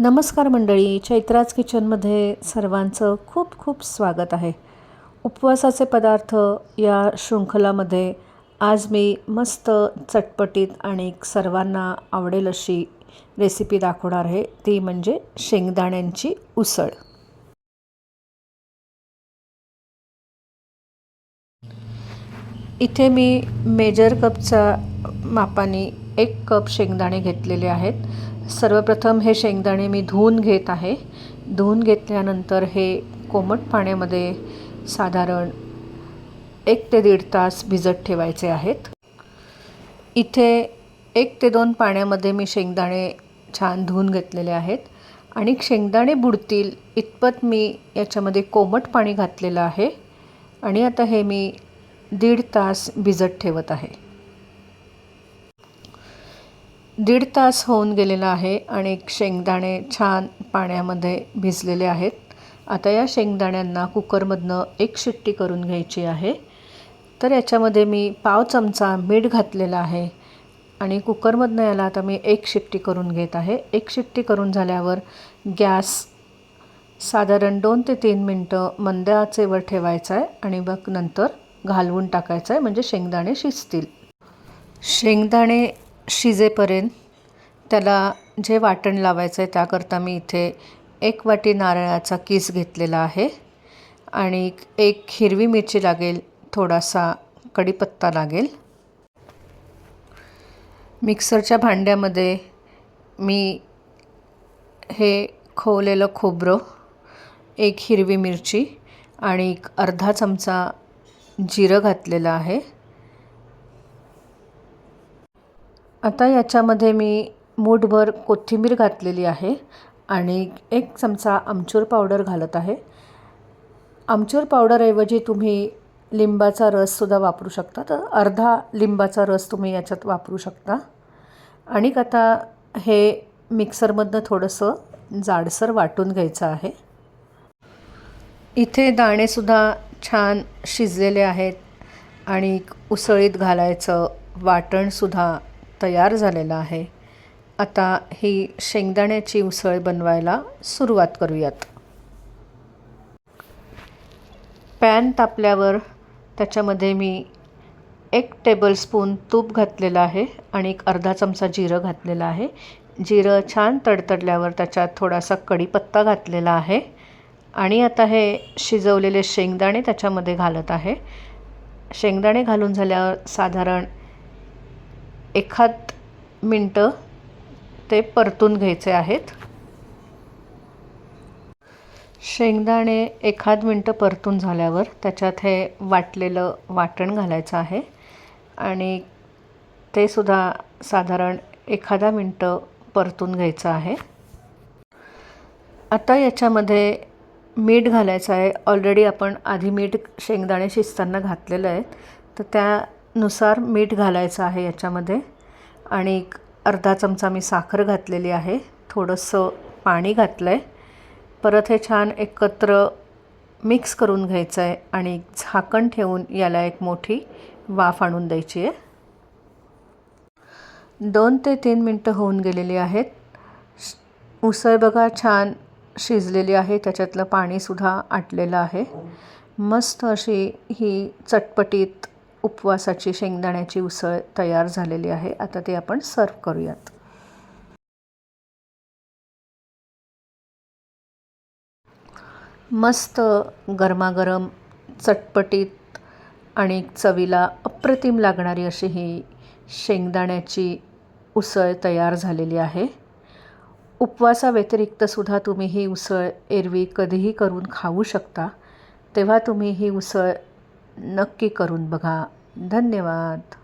नमस्कार मंडळी चैत्राज किचनमध्ये सर्वांचं खूप खूप स्वागत आहे. उपवासाचे पदार्थ या शृंखलामध्ये आज मी मस्त चटपटीत आणि सर्वांना आवडेल अशी रेसिपी दाखवणार आहे. ती म्हणजे शेंगदाण्यांची उसळ. इथे मी मेजर कपचा मापाने एक कप शेंगदाणे घेतलेले आहेत. सर्वप्रथम हे शेंगदाणे मी धुवून घेत आहे. धुवून घेतल्यानंतर हे कोमट पाण्यामध्ये साधारण एक ते दीड तास भिजत ठेवायचे आहेत. इथे एक ते दोन पाण्यामध्ये मी शेंगदाणे छान धुवून घेतलेले आहेत. आणि शेंगदाणे बुडतील इतपत मी याच्यामध्ये कोमट पाणी घातलेलं आहे. आणि आता हे मी दीड तास भिजत ठेवत आहे. दीड तास होऊन गेलेला आहे आणि शेंगदाणे छान पाण्यामध्ये भिजलेले आहेत. आता या शेंगदाण्यांना कुकरमधनं एक शिट्टी करून घ्यायची आहे. तर याच्यामध्ये मी पाव चमचा मीठ घातलेला आहे आणि कुकरमधनं याला आता मी एक शिट्टी करून घेत आहे. एक शिट्टी करून झाल्यावर गॅस साधारण दोन ते तीन मिनटं मंद आचेवर ठेवायचा आहे आणि मग नंतर घालवून टाकायचं आहे म्हणजे शेंगदाणे शिजतील. शेंगदाणे शिजेपर्यंत त्याला जे वाटण लावायचं आहे त्याकरता मी इथे एक वाटी नारळाचा किस घेतलेला आहे आणि एक हिरवी मिरची लागेल थोडासा कढीपत्ता लागेल. मिक्सरच्या भांड्यामध्ये मी हे खोवलेलं खोबरं एक हिरवी मिरची आणि एक अर्धा चमचा जिरं घातलेलं आहे. आता याच्यामध्ये मी मूठभर कोथिंबीर घातलेली आहे आणि एक चमचा आमचूर पावडर घालत आहे. आमचूर पावडरऐवजी तुम्ही लिंबाचा रससुद्धा वापरू शकता. तर अर्धा लिंबाचा रस तुम्ही याच्यात वापरू शकता. आणि आता हे मिक्सरमधनं थोडंसं जाडसर वाटून घ्यायचं आहे. इथे दाणेसुद्धा छान शिजलेले आहेत आणि उसळीत घालायचं वाटणसुद्धा तयार झालेलं आहे. आता ही शेंगदाण्याची उसळ बनवायला सुरुवात करूयात. पॅन तापल्यावर त्याच्यामध्ये मी एक टेबलस्पून तूप घातलेलं आहे आणि एक अर्धा चमचा जिरं घातलेलं आहे. जिरं छान तडतडल्यावर त्याच्यात थोडासा कढीपत्ता घातलेला आहे आणि आता हे शिजवलेले शेंगदाणे त्याच्यामध्ये घालत आहे. शेंगदाणे घालून झाल्यावर साधारण एखाद मिनटं ते परतून घ्यायचे आहेत. शेंगदाणे एखाद मिनटं परतून झाल्यावर त्याच्यात हे वाटलेलं वाटण घालायचं आहे. आणि ते सुद्धा साधारण एखादा मिनटं परतून घ्यायचं आहे. आता याच्यामध्ये मीठ घालायचं आहे. ऑलरेडी आपण आधी मीठ शेंगदाणे शिजताना घातलेलं आहे. तर त्या नुसार मीठ घालायचं आहे याच्यामध्ये. आणि एक अर्धा चमचा मी साखर घातलेली आहे. थोडंसं पाणी घातलं आहे परत हे छान एकत्र मिक्स करून घ्यायचं आहे आणि झाकण ठेवून याला एक मोठी वाफ आणून द्यायची आहे. दोन ते तीन मिनटं होऊन गेलेली आहेत. उसळ बघा छान शिजलेली आहे. त्याच्यातलं पाणीसुद्धा आटलेलं आहे. मस्त अशी ही चटपटीत उपवासाची शेंगदाण्याची उसळ तयार झालेली आहे. आता ती आपण सर्व करूयात. मस्त गरमागरम चटपटीत आणि चवीला अप्रतिम लागणारी अशी ही शेंगदाण्याची उसळ तयार झालेली आहे. उपवासाव्यतिरिक्तसुद्धा तुम्ही ही उसळ एरवी कधीही करून खाऊ शकता. तेव्हा तुम्ही ही उसळ नक्की करून बघा. धन्यवाद.